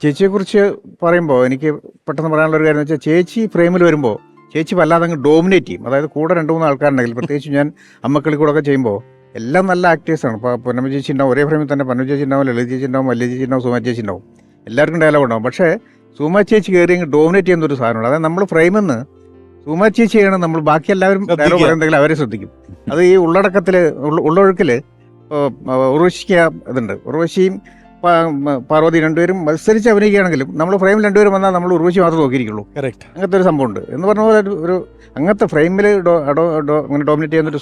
ചേച്ചിയെക്കുറിച്ച് പറയുമ്പോൾ എനിക്ക് പെട്ടെന്ന് പറയാനുള്ള ഒരു കാര്യം എന്ന് വെച്ചാൽ ചേച്ചി ഫ്രെയിമിൽ വരുമ്പോൾ ചേച്ചി വല്ലാതെ അങ്ങ് ഡോമിനേറ്റ് ചെയ്യും. അതായത് കൂടെ രണ്ട് മൂന്ന് ആൾക്കാരുണ്ടെങ്കിൽ പ്രത്യേകിച്ച് ഞാൻ അമ്മക്കളി കൂടെ ഒക്കെ ചെയ്യുമ്പോൾ എല്ലാം നല്ല ആക്ടേഴ്സാണ് ഇപ്പോൾ പൊന്നമ്മ ചേച്ചി ഉണ്ടാവും ഒരേ ഫ്രെയിമിൽ തന്നെ പൊന്നമ്മ ചേച്ചി ഉണ്ടാവും ലളിത ചേച്ചി ഉണ്ടാവും മല്ലിക ചേച്ചി ഉണ്ടാവും സുമ ചേച്ചി ഉണ്ടാവും. എല്ലാവർക്കും ഡയലോഗ് ഉണ്ടാവും. പക്ഷേ സുമ ചേച്ചി കയറി അങ്ങ് ഡോമിനേറ്റ് ചെയ്യുന്ന ഒരു സാധനമാണ് അതായത് നമ്മൾ ഫ്രെയിമിൽ നിന്ന് സുമ ചേച്ചി ചെയ്യണം നമ്മൾ ബാക്കി എല്ലാവരും ഡയലോഗ്. പറയുന്നെങ്കിൽ അവരെ ശ്രദ്ധിക്കും. അത് ഈ ഉള്ളടക്കത്തിൽ ഉള്ളൊഴുക്കിൽ ഉർവശിക്ക് ഇതുണ്ട്. ഉർവശിയും മ- പാർവതി രണ്ടുപേരും മത്സരിച്ച് അഭിനയിക്കുകയാണെങ്കിലും നമ്മൾ ഫ്രെയിം രണ്ടുപേരും വന്നാൽ നമ്മൾ ഉർവശി മാത്രം നോക്കിയിരിക്കുള്ളൂ. കറക്റ്റ് അങ്ങനത്തെ ഒരു സംഭവം ഉണ്ട് എന്ന് പറഞ്ഞ പോലെ ഒരു- അങ്ങനത്തെ ഫ്രെയിമിൽ അങ്ങനെ ഡോമിനേറ്റ് ചെയ്യുന്നൊരു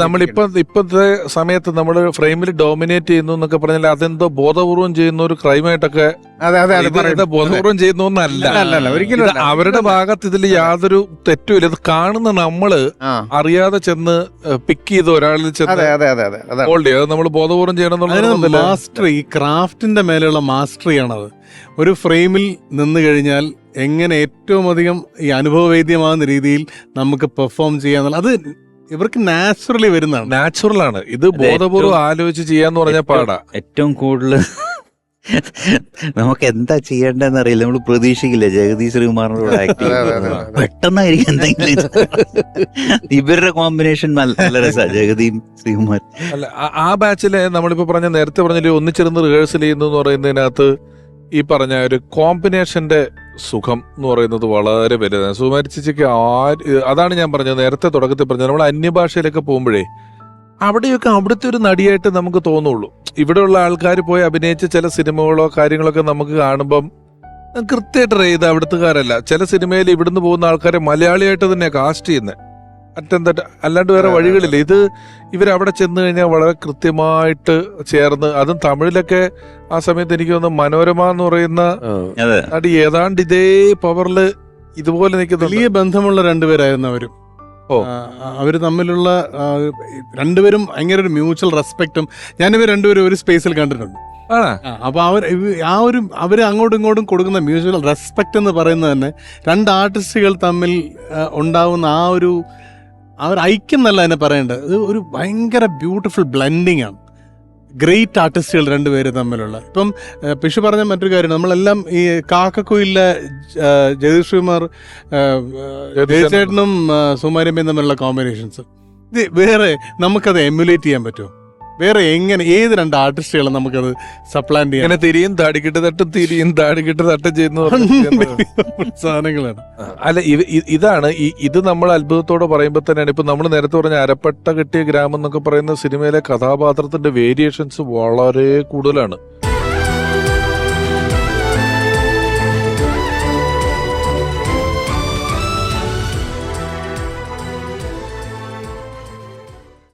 നമ്മളിപ്പം ഇപ്പോഴത്തെ സമയത്ത് നമ്മൾ ഫ്രെയിമിൽ ഡോമിനേറ്റ് ചെയ്യുന്നു എന്നൊക്കെ പറഞ്ഞാൽ അതെന്തോ ബോധപൂർവം ചെയ്യുന്ന ഒരു ക്രൈമായിട്ടൊക്കെ അതെ അതെ അതെ ബോധപൂർവം ചെയ്യുന്ന ഒന്നല്ല അല്ല, അല്ല, അല്ല, ഒരിക്കലും അവരുടെ ഭാഗത്ത് ഇതിൽ യാതൊരു തെറ്റുമില്ല ഇത് കാണുന്ന നമ്മൾ അറിയാതെ ചെന്ന് പിക്ക് ചെയ്ത ഒരാളിൽ ചെന്ന് അതെ അതെ അതെ അതെ അതെ ഹോൾഡ് ചെയ്യും. അത് നമ്മൾ ബോധപൂർവം ചെയ്യണം എന്നുള്ള ഈ ക്രാഫ്റ്റിന്റെ മേലെയുള്ള മാസ്റ്ററിയാണത്. ഒരു ഫ്രെയിമിൽ നിന്ന് കഴിഞ്ഞാൽ എങ്ങനെ ഏറ്റവും അധികം ഈ അനുഭവവേദ്യമാകുന്ന രീതിയിൽ നമുക്ക് പെർഫോം ചെയ്യാന്നുള്ള അത് ഇവർക്ക് നാച്ചുറലി വരുന്നതാണ്. നാച്ചുറലാണ് ഇത് ബോധപൂർവം ആലോചിച്ച് ചെയ്യാന്ന് പറഞ്ഞാൽ പാടാ. ഏറ്റവും കൂടുതൽ നമുക്ക് എന്താ ചെയ്യേണ്ടതെന്ന് അറിയില്ല നമ്മൾ പ്രതീക്ഷിക്കില്ല ജഗദീഷ് ശ്രീകുമാറിനോട് ആക്ട്. പെട്ടെന്നായിരിക്കും എന്തെങ്കിലും. ഇവരുടെ കോമ്പിനേഷൻ നല്ല രസമാണ് ജഗദീം ശ്രീകുമാർ. അല്ല ആ- ബാച്ചിലെ നമ്മളിപ്പോ പറഞ്ഞ നേരത്തെ പറഞ്ഞൊരു ഒന്നിച്ചിരുന്ന് റിഹേഴ്സൽ ചെയ്യുന്നു എന്ന് പറയുന്നതിനകത്ത് ഈ പറഞ്ഞ ഒരു കോമ്പിനേഷന്റെ സുഖം എന്ന് പറയുന്നത് വളരെ വലുതാണ്. ചേച്ചിക്ക് ആര് അതാണ് ഞാൻ പറഞ്ഞത്. നേരത്തെ തുടക്കത്തിൽ പറഞ്ഞത്. നമ്മൾ അന്യഭാഷയിലൊക്കെ പോകുമ്പോഴേ അവിടെയൊക്കെ അവിടുത്തെ ഒരു നടിയായിട്ട് നമുക്ക് തോന്നുള്ളൂ. ഇവിടെയുള്ള ആൾക്കാർ പോയി അഭിനയിച്ച ചില സിനിമകളോ കാര്യങ്ങളൊക്കെ നമുക്ക് കാണുമ്പം കൃത്യമായിട്ട് ചെയ്ത് അവിടുത്തുകാരല്ല. ചില സിനിമയിൽ ഇവിടുന്ന് പോകുന്ന ആൾക്കാരെ മലയാളിയായിട്ട് തന്നെ കാസ്റ്റ് ചെയ്യുന്നത് അറ്റന്തട്ട അല്ലാണ്ട് വേറെ വഴികളില്ല. ഇത് ഇവരവിടെ ചെന്ന് കഴിഞ്ഞാൽ വളരെ കൃത്യമായിട്ട് ചേർന്ന് അതും തമിഴിലൊക്കെ ആ സമയത്ത് എനിക്ക് തോന്നുന്നു മനോരമ എന്ന് പറയുന്ന അതെ. നടി ഏതാണ്ട് ഇതേ പവറിൽ ഇതുപോലെ നിൽക്കുന്ന വലിയ ബന്ധമുള്ള രണ്ടുപേരായിരുന്നു അവരും. അവർ തമ്മിലുള്ള രണ്ടുപേരും ഭയങ്കര ഒരു മ്യൂച്വൽ റെസ്പെക്റ്റും ഞാനിവർ രണ്ടുപേരും ഒരു സ്പേസിൽ കണ്ടിട്ടുണ്ട്. അപ്പൊ അവർ ആ ഒരു അവർ അങ്ങോട്ടും ഇങ്ങോട്ടും കൊടുക്കുന്ന മ്യൂച്വൽ റെസ്പെക്ട് എന്ന് പറയുന്നത് തന്നെ രണ്ട് ആർട്ടിസ്റ്റുകൾ തമ്മിൽ ഉണ്ടാവുന്ന ആ ഒരു അവർ ഒരു ഐക്യം എന്നല്ല എന്നെ പറയേണ്ടത്. ഇത് ഒരു ഭയങ്കര ബ്യൂട്ടിഫുൾ ബ്ലെൻഡിങ് ആണ്. ഗ്രേറ്റ് ആർട്ടിസ്റ്റുകൾ രണ്ടുപേര് തമ്മിലുള്ള. ഇപ്പം പിഷു പറഞ്ഞ മറ്റൊരു കാര്യം നമ്മളെല്ലാം ഈ കാക്കക്കുയിലെ ജഗദീഷ്കുമാർ ജയചേട്ടനും സുമാരമ്മയും തമ്മിലുള്ള കോമ്പിനേഷൻസ് ഇത് വേറെ നമുക്കത് എമുലേറ്റ് ചെയ്യാൻ പറ്റുമോ? വേറെ എങ്ങനെ ഏത് രണ്ട് ആർട്ടിസ്റ്റുകളും നമുക്കത് സപ്ലാന്റ് ചെയ്യാം ഇങ്ങനെ തിരിയും താടിക്കിട്ട് തട്ടും തിരിയും താടിക്കിട്ട് തട്ടും ചെയ്യുന്ന സാധനങ്ങളാണ്. അല്ല ഇതാണ് ഈ ഇത് നമ്മൾ അത്ഭുതത്തോടെ പറയുമ്പോൾ തന്നെയാണ്. ഇപ്പൊ നമ്മൾ നേരത്തെ പറഞ്ഞ അരപ്പട്ട കെട്ടിയ ഗ്രാമം എന്നൊക്കെ പറയുന്ന സിനിമയിലെ കഥാപാത്രത്തിന്റെ വേരിയേഷൻസ് വളരെ കൂടുതലാണ്.